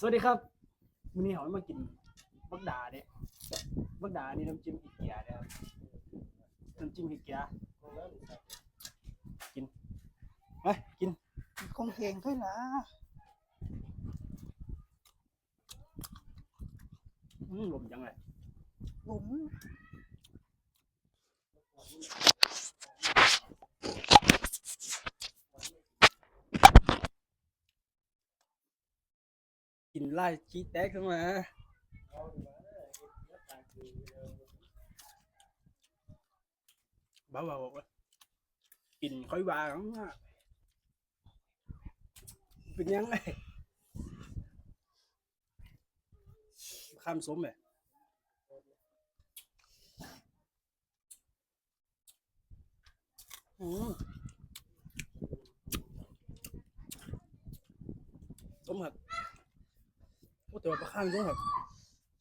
สวัสดีครับวันนี้เรามากินบักดาเด้บักดานี่น้ำจิ้มพริกเกียร์นะครับน้ำจิ้มพริกเกียร์กินไปกินคงเพลงด้วยนะอืมลมยังไงหลุม ไล่ชี้แตกขึ้นมาบ้าบ้าบอกว่ากินค่อยวางเป็นยังไงข้ามสมเลยอืมสมหัก แต่ว่าปลาข้างสมหัก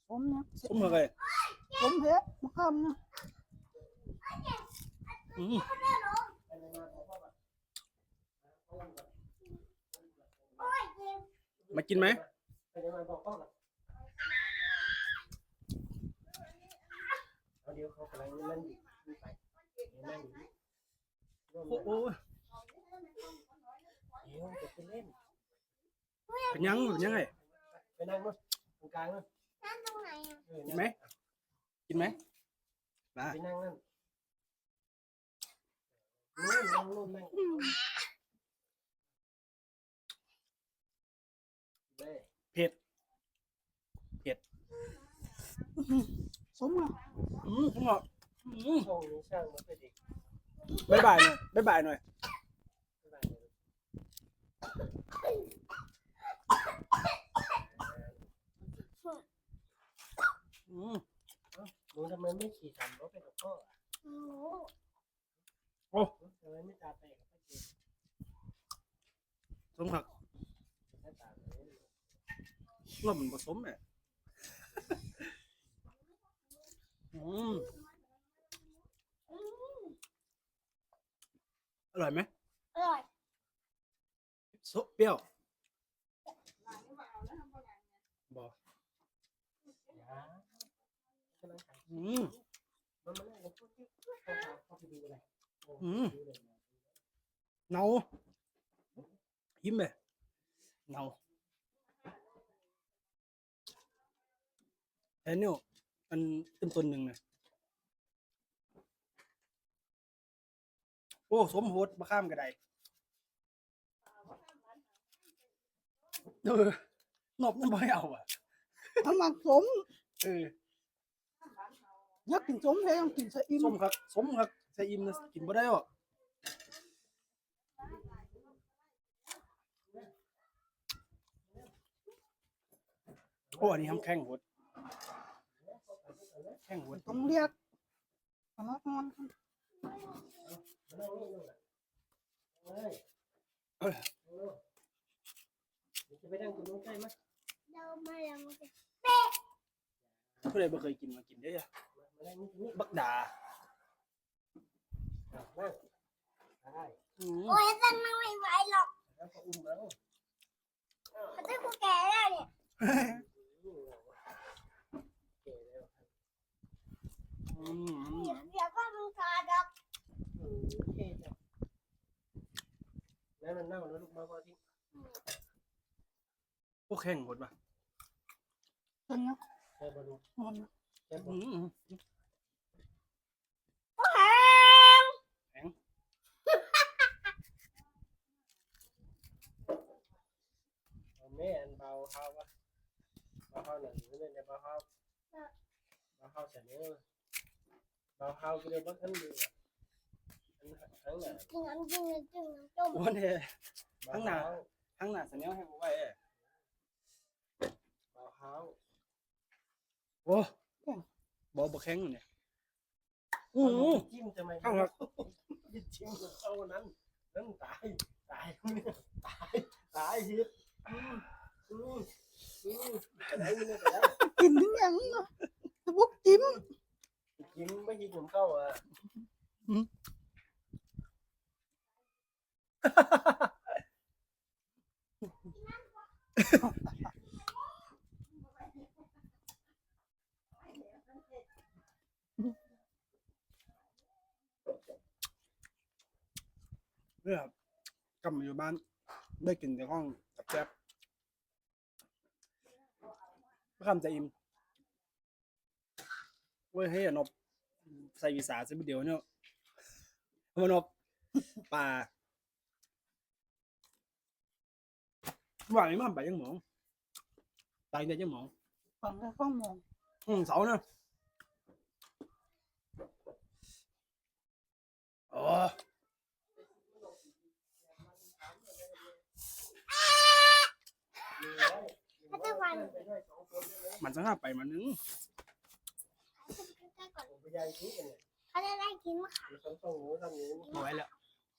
สมนะสมหักเลยสมเพชรมะขามนะอืมมากินไหมเดี๋ยวเขากำลังนั่นอยู่ไปนั่งอยู่โอ้โหเดี๋ยวจะไปเล่นเป็นยังเป็นยังไงไปนั่งนู้นต รงกลางนู้นนั่นตรงไหนอะเออกินไหมกินไหมมาไปนั่งนั่นนู่นนั่งนู่นนั่งเด้เผ็ดสมอะอืมผมบอกอืมช่องนี้ช่างมันเป็นเด็กบายบายหน่อยบายบายหน่อย ไม่ได้เลย อืมหนูทำไมไม่ขี่สันรถไปกับพ่ออะหนูทำไมไม่ตาแตกกับพ่อเจ๊สมหักหน้าตาเลยว่ามันผสมเนี่ยอืมอร่อยไหมอร่อยซุปเปรี้ยวบอก อย่าฉะนั้นขาย อืมมันไม่ได้เลยพูดที่เขาพาเขาไปดูอะไรโอ้อืมดูเลยนะเนายิ้มเลยเนาแอนเนี่ยอันเต็มต้นหนึ่งนะโอ้ สมโหดมาข้ามกระไดเออนบยังไม่เอาอะถ้ามักสม เออ อยากกินสมเพลงกินสะอิ่มส้มครับสมครับใส่อิ่มนะกินบ่ได้หรอกโอ้อันนี้ทำแข้งโหดแข้งโหดต้องเรียกพนักงานมานั่งนี่นู่นน่ะเฮ้ยเอ้ยเดี๋ยวจะไปนั่งตรงนู้นใกล้ไหมเรามาแล้วมันจะผู้ใดบ่เคยกินมากินได้อ มานั่งนี่ตรงนี้บักดาอะนั่งได้อืมโอ้ยจะนั่งไม่ไหวหรอกแล้วก็อุ้มแล้วมันจะกูแก่แล้วเนี่ยเก๋แล้วอืมเดี๋ยวเดี๋ยวก็มันขาดหรอกอืมเก๋จังแล้วมันนั่งแล้วลูกมาพอทิ้งพวกแข้งโหดป่ะเป็นนะใช่บอลมันใช่บออืลม โอ้แหง เอาแม่ อันเบาเขาวะเบาเขาหนังนี่เลยเบาเขาเบาเขาเสร็จแล้วเบาเขาก็เลยว่าขั้นดีอะอันทั้งหน้ากินน้ำจิ้มน้ำจิ้มน้ำต้มโอ้เนี่ยเบาทั้งหน้าเขาทั้งหน้าเสนอให้ผมไว้เอ้ยเบาเขาโอ้บ่บ่แข้งเนี่ยโอ้โหจิ้มทำไมเข้าครับจิ้มกับเขานั้นนั่นตายตายตายตายฮิต กินถึงยังเนาะบุกจิ้มจิ้มไม่กินผมเข้าอะเนี่ยกลับมาอยู่บ้านได้กินในห้องแซ่บ จะอิ่มเว้ยเฮ้ยอะนบใส่วีสาสิบเดียวเนี่ยมานบป่าว่าไงมันไปยังหมองตายแต่ยังหมองฝั่งละข้องมองอืมเสาเนี่ยอ๋อเขาจะวัน มันจะห้าไปมันนึงผมไปยายคิดกันเนี่ยเขาจะได้กินมะขามมีคนส่งหนูทำนี้เอาไว้แล้ว